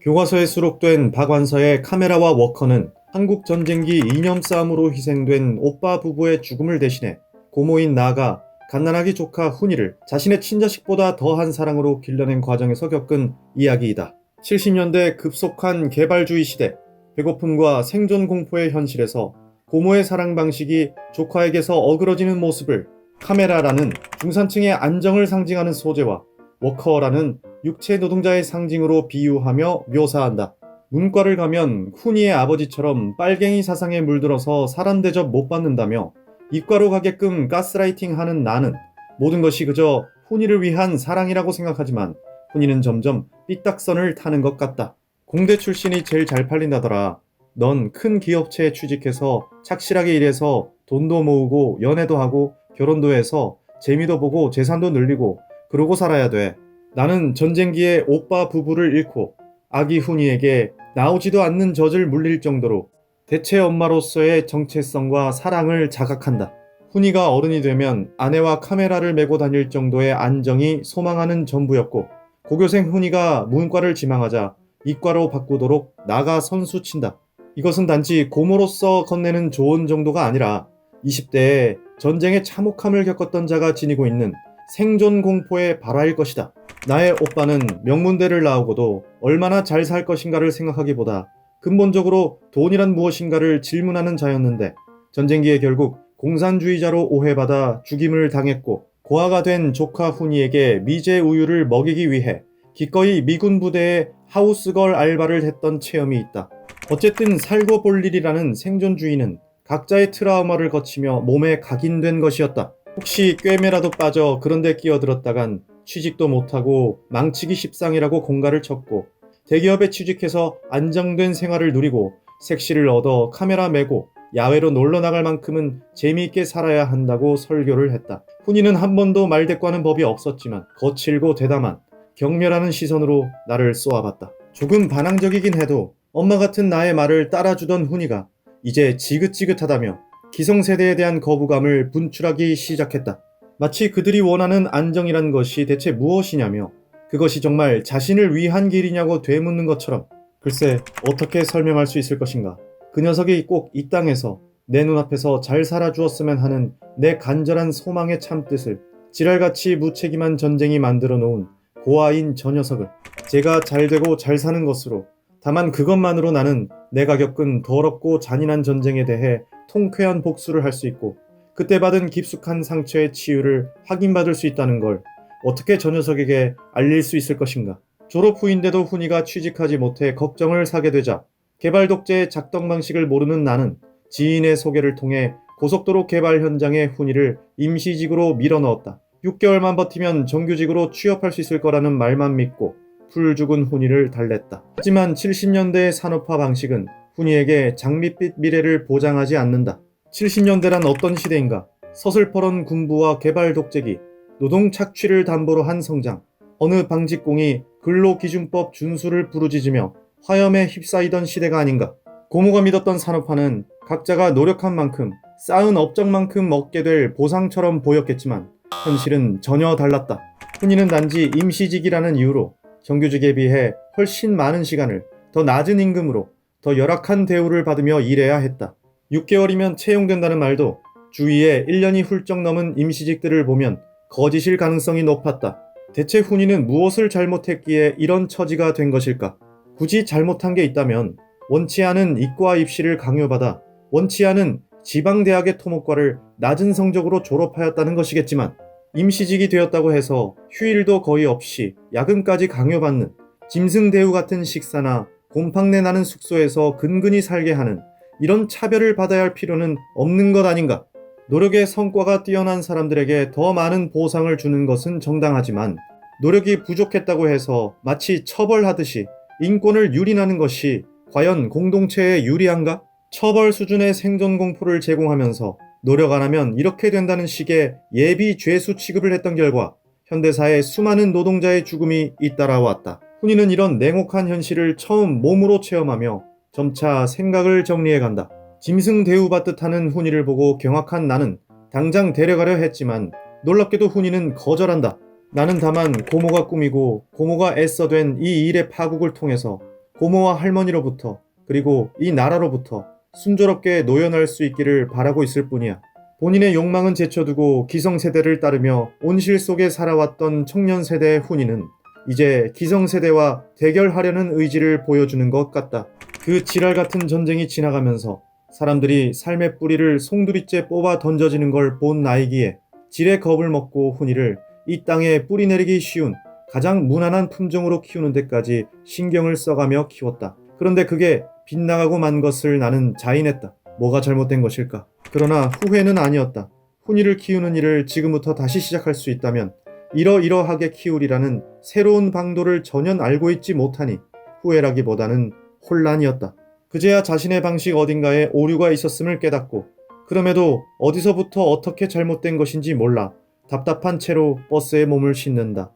교과서에 수록된 박완서의 카메라와 워커는 한국 전쟁기 이념 싸움으로 희생된 오빠 부부의 죽음을 대신해 고모인 나가 갓난아기 조카 훈이를 자신의 친자식보다 더한 사랑으로 길러낸 과정에서 겪은 이야기이다. 70년대 급속한 개발주의 시대, 배고픔과 생존 공포의 현실에서 고모의 사랑 방식이 조카에게서 어그러지는 모습을 카메라라는 중산층의 안정을 상징하는 소재와 워커라는 육체 노동자의 상징으로 비유하며 묘사한다. 문과를 가면 훈이의 아버지처럼 빨갱이 사상에 물들어서 사람 대접 못 받는다며 이과로 가게끔 가스라이팅 하는 나는 모든 것이 그저 훈이를 위한 사랑이라고 생각하지만 훈이는 점점 삐딱선을 타는 것 같다. 공대 출신이 제일 잘 팔린다더라. 넌 큰 기업체에 취직해서 착실하게 일해서 돈도 모으고 연애도 하고 결혼도 해서 재미도 보고 재산도 늘리고 그러고 살아야 돼. 나는 전쟁기에 오빠 부부를 잃고 아기 훈이에게 나오지도 않는 젖을 물릴 정도로 대체 엄마로서의 정체성과 사랑을 자각한다. 훈이가 어른이 되면 아내와 카메라를 메고 다닐 정도의 안정이 소망하는 전부였고 고교생 훈이가 문과를 지망하자 이과로 바꾸도록 나가 선수 친다. 이것은 단지 고모로서 건네는 좋은 정도가 아니라 20대에 전쟁의 참혹함을 겪었던 자가 지니고 있는 생존 공포의 발화일 것이다. 나의 오빠는 명문대를 나오고도 얼마나 잘 살 것인가를 생각하기보다 근본적으로 돈이란 무엇인가를 질문하는 자였는데 전쟁기에 결국 공산주의자로 오해받아 죽임을 당했고 고아가 된 조카 훈이에게 미제 우유를 먹이기 위해 기꺼이 미군 부대에 하우스걸 알바를 했던 체험이 있다. 어쨌든 살고 볼 일이라는 생존주의는 각자의 트라우마를 거치며 몸에 각인된 것이었다. 혹시 꿰매라도 빠져 그런데 끼어들었다간 취직도 못하고 망치기 십상이라고 공가를 쳤고 대기업에 취직해서 안정된 생활을 누리고 색시를 얻어 카메라 메고 야외로 놀러 나갈 만큼은 재미있게 살아야 한다고 설교를 했다. 훈이는 한 번도 말대꾸하는 법이 없었지만 거칠고 대담한 격렬하는 시선으로 나를 쏘아봤다. 조금 반항적이긴 해도 엄마 같은 나의 말을 따라주던 훈이가 이제 지긋지긋하다며 기성세대에 대한 거부감을 분출하기 시작했다. 마치 그들이 원하는 안정이란 것이 대체 무엇이냐며 그것이 정말 자신을 위한 길이냐고 되묻는 것처럼 글쎄 어떻게 설명할 수 있을 것인가. 그 녀석이 꼭 이 땅에서 내 눈앞에서 잘 살아주었으면 하는 내 간절한 소망의 참뜻을 지랄같이 무책임한 전쟁이 만들어 놓은 고아인 저 녀석을 제가 잘 되고 잘 사는 것으로 다만 그것만으로 나는 내가 겪은 더럽고 잔인한 전쟁에 대해 통쾌한 복수를 할 수 있고 그때 받은 깊숙한 상처의 치유를 확인받을 수 있다는 걸 어떻게 저 녀석에게 알릴 수 있을 것인가. 졸업 후인데도 훈이가 취직하지 못해 걱정을 사게 되자 개발 독재의 작동 방식을 모르는 나는 지인의 소개를 통해 고속도로 개발 현장에 훈이를 임시직으로 밀어넣었다. 6개월만 버티면 정규직으로 취업할 수 있을 거라는 말만 믿고 풀 죽은 훈이를 달랬다. 하지만 70년대의 산업화 방식은 훈이에게 장밋빛 미래를 보장하지 않는다. 70년대란 어떤 시대인가? 서슬퍼런 군부와 개발 독재기, 노동 착취를 담보로 한 성장, 어느 방직공이 근로기준법 준수를 부르짖으며 화염에 휩싸이던 시대가 아닌가. 고모가 믿었던 산업화는 각자가 노력한 만큼 쌓은 업적만큼 얻게 될 보상처럼 보였겠지만 현실은 전혀 달랐다. 훈이는 단지 임시직이라는 이유로 정규직에 비해 훨씬 많은 시간을 더 낮은 임금으로 더 열악한 대우를 받으며 일해야 했다. 6개월이면 채용된다는 말도 주위에 1년이 훌쩍 넘은 임시직들을 보면 거짓일 가능성이 높았다. 대체 훈이는 무엇을 잘못했기에 이런 처지가 된 것일까? 굳이 잘못한 게 있다면 원치 않은 이과 입시를 강요받아 원치 않은 지방대학의 토목과를 낮은 성적으로 졸업하였다는 것이겠지만 임시직이 되었다고 해서 휴일도 거의 없이 야근까지 강요받는 짐승 대우 같은 식사나 곰팡내 나는 숙소에서 근근히 살게 하는 이런 차별을 받아야 할 필요는 없는 것 아닌가? 노력의 성과가 뛰어난 사람들에게 더 많은 보상을 주는 것은 정당하지만 노력이 부족했다고 해서 마치 처벌하듯이 인권을 유린하는 것이 과연 공동체에 유리한가? 처벌 수준의 생존 공포를 제공하면서 노력 안 하면 이렇게 된다는 식의 예비 죄수 취급을 했던 결과 현대사의 수많은 노동자의 죽음이 잇따라왔다. 훈이는 이런 냉혹한 현실을 처음 몸으로 체험하며 점차 생각을 정리해 간다. 짐승 대우받듯 하는 훈이를 보고 경악한 나는 당장 데려가려 했지만 놀랍게도 훈이는 거절한다. 나는 다만 고모가 꾸미고 고모가 애써 된 이 일의 파국을 통해서 고모와 할머니로부터 그리고 이 나라로부터 순조롭게 노연할 수 있기를 바라고 있을 뿐이야. 본인의 욕망은 제쳐두고 기성세대를 따르며 온실 속에 살아왔던 청년 세대의 훈이는 이제 기성세대와 대결하려는 의지를 보여주는 것 같다. 그 지랄 같은 전쟁이 지나가면서 사람들이 삶의 뿌리를 송두리째 뽑아 던져지는 걸 본 나이기에 질의 겁을 먹고 훈이를 이 땅에 뿌리 내리기 쉬운 가장 무난한 품종으로 키우는 데까지 신경을 써가며 키웠다. 그런데 그게 빗나가고 만 것을 나는 자인했다. 뭐가 잘못된 것일까? 그러나 후회는 아니었다. 훈이를 키우는 일을 지금부터 다시 시작할 수 있다면 이러이러하게 키우리라는 새로운 방도를 전혀 알고 있지 못하니 후회라기보다는 혼란이었다. 그제야 자신의 방식 어딘가에 오류가 있었음을 깨닫고 그럼에도 어디서부터 어떻게 잘못된 것인지 몰라 답답한 채로 버스에 몸을 싣는다.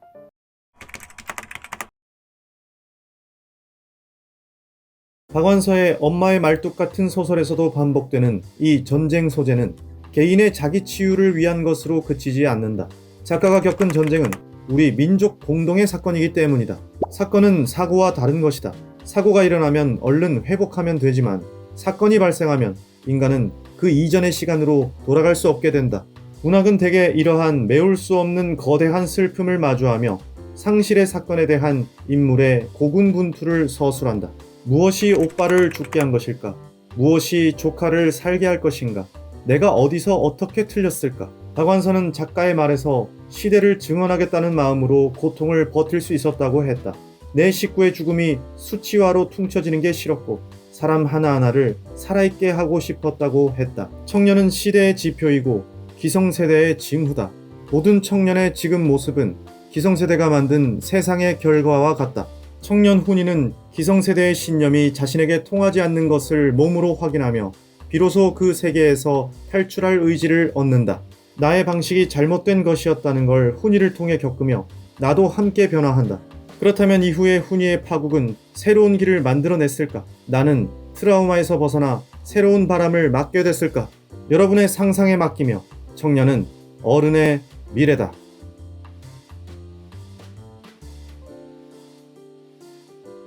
박완서의 엄마의 말뚝 같은 소설에서도 반복되는 이 전쟁 소재는 개인의 자기 치유를 위한 것으로 그치지 않는다. 작가가 겪은 전쟁은 우리 민족 공동의 사건이기 때문이다. 사건은 사고와 다른 것이다. 사고가 일어나면 얼른 회복하면 되지만 사건이 발생하면 인간은 그 이전의 시간으로 돌아갈 수 없게 된다. 문학은 대개 이러한 메울 수 없는 거대한 슬픔을 마주하며 상실의 사건에 대한 인물의 고군분투를 서술한다. 무엇이 오빠를 죽게 한 것일까? 무엇이 조카를 살게 할 것인가? 내가 어디서 어떻게 틀렸을까? 박완서는 작가의 말에서 시대를 증언하겠다는 마음으로 고통을 버틸 수 있었다고 했다. 내 식구의 죽음이 수치화로 퉁쳐지는 게 싫었고 사람 하나하나를 살아있게 하고 싶었다고 했다. 청년은 시대의 지표이고 기성세대의 징후다. 모든 청년의 지금 모습은 기성세대가 만든 세상의 결과와 같다. 청년 훈이는 기성세대의 신념이 자신에게 통하지 않는 것을 몸으로 확인하며 비로소 그 세계에서 탈출할 의지를 얻는다. 나의 방식이 잘못된 것이었다는 걸 훈이를 통해 겪으며 나도 함께 변화한다. 그렇다면 이후에 훈이의 파국은 새로운 길을 만들어냈을까? 나는 트라우마에서 벗어나 새로운 바람을 맞게 됐을까? 여러분의 상상에 맡기며 청년은 어른의 미래다.